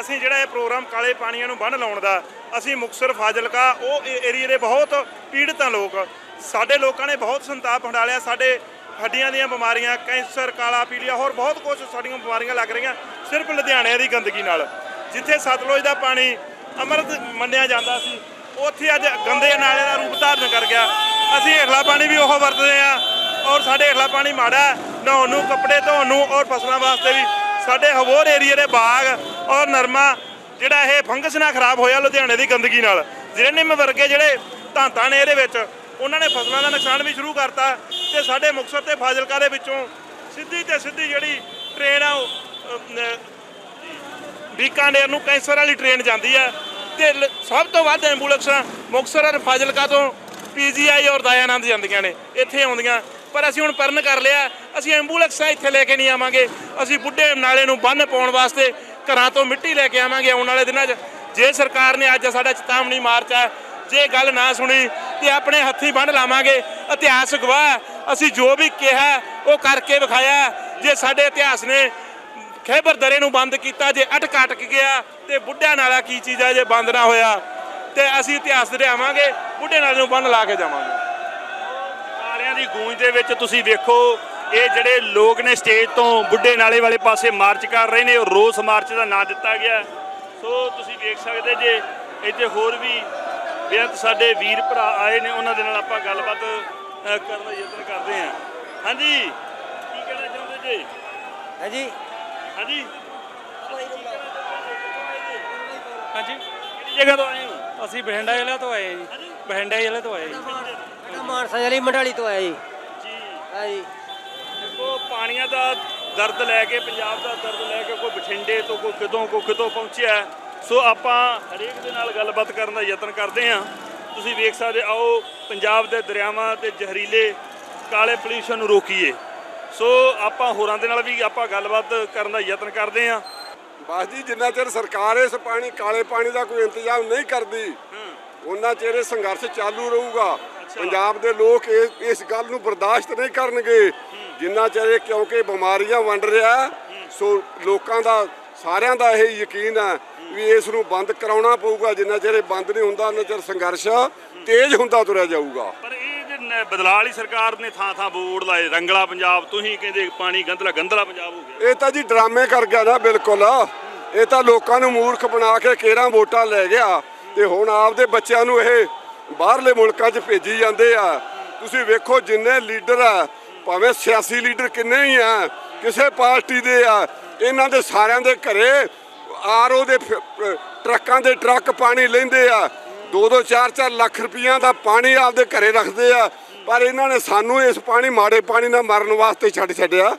ਅਸੀਂ ਜਿਹੜਾ ਇਹ ਪ੍ਰੋਗਰਾਮ ਕਾਲੇ ਪਾਣੀਆਂ ਨੂੰ ਬੰਨ ਲਾਉਣ ਦਾ, ਅਸੀਂ ਮੁਕਸਰ ਫਾਜ਼ਿਲਕਾ, ਉਹ ਏਰੀਏ ਦੇ ਬਹੁਤ ਪੀੜਤ ਆ ਲੋਕ, ਸਾਡੇ ਲੋਕਾਂ ਨੇ ਬਹੁਤ ਸੰਤਾਪ ਹੰਡਾਲਿਆ, ਸਾਡੇ ਹੱਡੀਆਂ ਦੀਆਂ ਬਿਮਾਰੀਆਂ, ਕੈਂਸਰ, ਕਾਲਾ ਪੀਲੀਆ, ਹੋਰ ਬਹੁਤ ਕੁਝ ਸਾਡੀਆਂ ਬਿਮਾਰੀਆਂ ਲੱਗ ਰਹੀਆਂ, ਸਿਰਫ ਲੁਧਿਆਣੇ ਦੀ ਗੰਦਗੀ ਨਾਲ। ਜਿੱਥੇ ਸਤਲੁਜ ਦਾ ਪਾਣੀ ਅੰਮ੍ਰਿਤ ਮੰਨਿਆ ਜਾਂਦਾ ਸੀ, ਉੱਥੇ ਅੱਜ ਗੰਦੇ ਨਾਲੇ ਦਾ ਰੂਪ ਧਾਰਨ ਕਰ ਗਿਆ। ਅਸੀਂ ਹੇਠਲਾ ਪਾਣੀ ਵੀ ਉਹ ਵਰਤਦੇ ਆ ਔਰ ਸਾਡੇ ਹੇਠਲਾ ਪਾਣੀ ਮਾੜਾ ਨਹਾਉਣ ਨੂੰ, ਕੱਪੜੇ ਧੋਣ ਨੂੰ, ਔਰ ਫਸਲਾਂ ਵਾਸਤੇ ਵੀ। ਸਾਡੇ ਹਵੋਰ ਏਰੀਏ ਦੇ ਬਾਗ ਔਰ ਨਰਮਾ ਜਿਹੜਾ ਇਹ ਫੰਗਸ ਨਾਲ ਖਰਾਬ ਹੋਇਆ ਲੁਧਿਆਣੇ ਦੀ ਗੰਦਗੀ ਨਾਲ। ਜਿਹੜੇ ਵਰਗੇ ਜਿਹੜੇ ਧਾਂਤਾਂ ਨੇ ਇਹਦੇ ਵਿੱਚ ਉਹਨਾਂ ਨੇ ਫਸਲਾਂ ਦਾ ਨੁਕਸਾਨ ਵੀ ਸ਼ੁਰੂ ਕਰਤਾ ਤੇ ਸਾਡੇ ਮੁਕਤਸਰ ਤੇ ਫਾਜ਼ਿਲਕਾ ਦੇ ਵਿੱਚੋਂ ਸਿੱਧੀ ਤੇ ਸਿੱਧੀ ਜਿਹੜੀ ਟ੍ਰੇਨ ਆ ਉਹ, ਬੀਕਾਨੇਰ ਨੂੰ ਕੈਂਸਰ ਵਾਲੀ ਟ੍ਰੇਨ ਜਾਂਦੀ ਹੈ ਤੇ ਲ- ਸਭ ਤੋਂ ਵੱਧ ਐਂਬੂਲੈਂਸਾਂ ਮੁਕਤਸਰ ਅਤੇ ਫਾਜ਼ਿਲਕਾ ਤੋਂ ਪੀਜੀਆਈ ਔਰ ਦਇਆਨੰਦ ਜਾਂਦੀਆਂ ਨੇ ਇੱਥੇ ਆਉਂਦੀਆਂ। ਪਰ ਅਸੀਂ ਹੁਣ ਪਰਨ ਕਰ ਲਿਆ, ਅਸੀਂ ਐਂਬੂਲੈਂਸਾਂ ਇੱਥੇ ਲੈ ਕੇ ਨਹੀਂ ਆਵਾਂਗੇ, ਅਸੀਂ ਬੁੱਢੇ ਨਾਲੇ ਨੂੰ ਬੰਨ ਪਾਉਣ ਵਾਸਤੇ ਘਰਾਂ ਤੋਂ ਮਿੱਟੀ ਲੈ ਕੇ ਆਵਾਂਗੇ ਆਉਣ ਵਾਲੇ ਦਿਨਾਂ 'ਚ। ਜੇ ਸਰਕਾਰ ਨੇ ਅੱਜ ਸਾਡਾ ਚੇਤਾਵਨੀ ਮਾਰਚ ਹੈ ਜੇ ਗੱਲ ਨਾ ਸੁਣੀ, ਤੇ ਆਪਣੇ ਹੱਥੀ ਬੰਨ ਲਾਵਾਂਗੇ। ਇਤਿਹਾਸ ਗਵਾਹ ਅਸੀਂ ਜੋ ਵੀ ਕਿਹਾ, ਉਹ ਕਰਕੇ ਵਿਖਾਇਆ। ਜੇ ਸਾਡੇ ਇਤਿਹਾਸ ਨੇ ਖੈਬਰ ਦਰੇ ਨੂੰ ਬੰਦ ਕੀਤਾ, ਜੇ ਅਟਕ ਅਟਕ ਗਿਆ, ਤੇ ਬੁੱਢਾ ਨਾਲਾ ਕੀ ਚੀਜ਼ ਹੈ, ਜੇ ਬੰਦ ਨਾ ਹੋਇਆ, ਤੇ ਅਸੀਂ ਇਤਿਹਾਸ ਦਰਿਆਵਾਂਗੇ ਬੁੱਢੇ ਨਾਲੇ ਨੂੰ ਬੰਨ ਲਾ ਕੇ ਜਾਵਾਂਗੇ। ਦੀ ਗੂੰਜ ਦੇ ਵਿੱਚ ਤੁਸੀਂ ਵੇਖੋ ਇਹ ਜਿਹੜੇ ਲੋਕ ਨੇ ਸਟੇਜ ਤੋਂ ਬੁੱਢੇ ਨਾਲੇ ਵਾਲੇ ਪਾਸੇ ਮਾਰਚ ਕਰ ਰਹੇ ਨੇ ਉਹ ਰੋਸ ਮਾਰਚ ਦਾ ਨਾਂ ਦਿੱਤਾ ਗਿਆ ਸੋ ਤੁਸੀਂ ਵੇਖ ਸਕਦੇ ਜੇ ਇੱਥੇ ਹੋਰ ਵੀ ਬੇਅੰਤ ਸਾਡੇ ਵੀਰ ਭਰਾ ਆਏ ਨੇ ਉਹਨਾਂ ਦੇ ਨਾਲ ਆਪਾਂ ਗੱਲਬਾਤ ਕਰਨ ਦਾ ਯਤਨ ਕਰਦੇ ਹਾਂ। ਹਾਂਜੀ ਕੀ ਕਹਿਣਾ ਚਾਹੁੰਦੇ ਜੀ? ਹਾਂਜੀ। ਹਾਂਜੀ। ਹਾਂਜੀ। ਕਿਹੜੀ ਜਗ੍ਹਾ ਤੋਂ ਆਏ ਹੋ? ਅਸੀਂ ਬਠਿੰਡਾ ਜ਼ਿਲ੍ਹੇ ਤੋਂ ਆਏ ਜੀ। ਬਠਿੰਡਾ ਜ਼ਿਲ੍ਹੇ ਤੋਂ ਆਏ ਜੀ। ਬੇਟਾ ਮਾਨਸਾ ਵਾਲੀ ਮੰਡਾਲੀ ਤੋਂ ਆਇਆ ਜੀ। ਜੀ। ਹਾਂਜੀ ਦੇਖੋ ਪਾਣੀਆਂ ਦਾ ਦਰਦ ਲੈ ਕੇ ਪੰਜਾਬ ਦਾ ਦਰਦ ਲੈ ਕੇ ਕੋਈ ਬਠਿੰਡੇ ਤੋਂ ਕੋਈ ਕਿਤੋਂ ਕੋਈ ਕਿਤੋਂ ਪਹੁੰਚਿਆ ਹੈ। ਸੋ ਆਪਾਂ ਹਰੇਕ ਦੇ ਨਾਲ ਗੱਲਬਾਤ ਕਰਨ ਦਾ ਯਤਨ ਕਰਦੇ ਹਾਂ। ਤੁਸੀਂ ਵੇਖ ਸਕਦੇ ਆਓ ਪੰਜਾਬ ਦੇ ਦਰਿਆਵਾਂ ਤੇ ਜ਼ਹਿਰੀਲੇ ਕਾਲੇ ਪੋਲਿਊਸ਼ਨ ਨੂੰ ਰੋਕੀਏ। ਸੋ ਆਪਾਂ ਹੋਰਾਂ ਦੇ ਨਾਲ ਵੀ ਆਪਾਂ ਗੱਲਬਾਤ ਕਰਨ ਦਾ ਯਤਨ ਕਰਦੇ ਹਾਂ। ਬਸ ਜੀ ਜਿੰਨਾ ਚਿਰ ਸਰਕਾਰ ਇਸ ਪਾਣੀ ਕਾਲੇ ਪਾਣੀ ਦਾ ਕੋਈ ਇੰਤਜ਼ਾਮ ਨਹੀਂ ਕਰਦੀ ਉਹਨਾਂ ਚਿਰ ਇਹ ਸੰਘਰਸ਼ ਚਾਲੂ ਰਹੂਗਾ। ਪੰਜਾਬ ਦੇ ਲੋਕ ਇਸ ਇਸ ਗੱਲ ਨੂੰ ਬਰਦਾਸ਼ਤ ਨਹੀਂ ਕਰਨਗੇ। ਜਿੰਨਾ ਚਿਰ ਇਹ ਕਿਉਂਕਿ ਬਿਮਾਰੀਆਂ ਵੰਡ ਰਿਹਾ ਸੋ ਲੋਕਾਂ ਦਾ ਸਾਰਿਆਂ ਦਾ ਇਹ ਯਕੀਨ ਹੈ ਵੀ ਇਸ ਨੂੰ ਬੰਦ ਕਰਾਉਣਾ ਪਊਗਾ। ਜਿੰਨਾ ਚਿਰ ਇਹ ਬੰਦ ਨਹੀਂ ਹੁੰਦਾ ਉਹਨਾਂ ਚਿਰ ਸੰਘਰਸ਼ ਤੇਜ਼ ਹੁੰਦਾ ਤੁਰਿਆ ਜਾਊਗਾ। ਪਰ ਇਹ ਜੇ ਬਦਲਾਅ ਵਾਲੀ ਸਰਕਾਰ ਨੇ ਥਾਂ ਥਾਂ ਬੋਰਡ ਲਾਏ ਰੰਗਲਾ ਪੰਜਾਬ ਤੁਸੀਂ ਕਹਿੰਦੇ ਪਾਣੀ ਗੰਦਲਾ ਗੰਦਲਾ ਪੰਜਾਬ ਹੋ ਗਿਆ। ਇਹ ਤਾਂ ਜੀ ਡਰਾਮੇ ਕਰ ਗਿਆ ਨਾ ਬਿਲਕੁਲ। ਇਹ ਤਾਂ ਲੋਕਾਂ ਨੂੰ ਮੂਰਖ ਬਣਾ ਕੇ ਕੇਰਾਂ ਵੋਟਾਂ ਲੈ ਗਿਆ। ਤੇ ਹੁਣ ਆਪਦੇ ਬੱਚਿਆਂ ਨੂੰ ਇਹ ਬਾਹਰਲੇ ਮੁਲਕਾਂ 'ਚ ਭੇਜੀ ਜਾਂਦੇ ਆ। ਤੁਸੀਂ ਵੇਖੋ ਜਿੰਨੇ ਲੀਡਰ ਆ, ਭਾਵੇਂ ਸਿਆਸੀ ਲੀਡਰ ਕਿੰਨੇ ਹੀ ਆ, ਕਿਸੇ ਪਾਰਟੀ ਦੇ ਆ, ਇਹਨਾਂ ਦੇ ਸਾਰਿਆਂ ਦੇ ਘਰੇ ਆਰਓ ਦੇ ਫ- ਟਰੱਕਾਂ ਦੇ ਟਰੱਕ ਪਾਣੀ ਲੈਂਦੇ ਆ। 2-2 4-4 ਲੱਖ ਰੁਪਈਆ ਦਾ ਪਾਣੀ ਆਪਦੇ ਘਰੇ ਰੱਖਦੇ ਆ। ਪਰ ਇਹਨਾਂ ਨੇ ਸਾਨੂੰ ਇਸ ਪਾਣੀ, ਮਾੜੇ ਪਾਣੀ ਨਾਲ ਮਰਨ ਵਾਸਤੇ ਛੱਡ ਛੱਡਿਆ।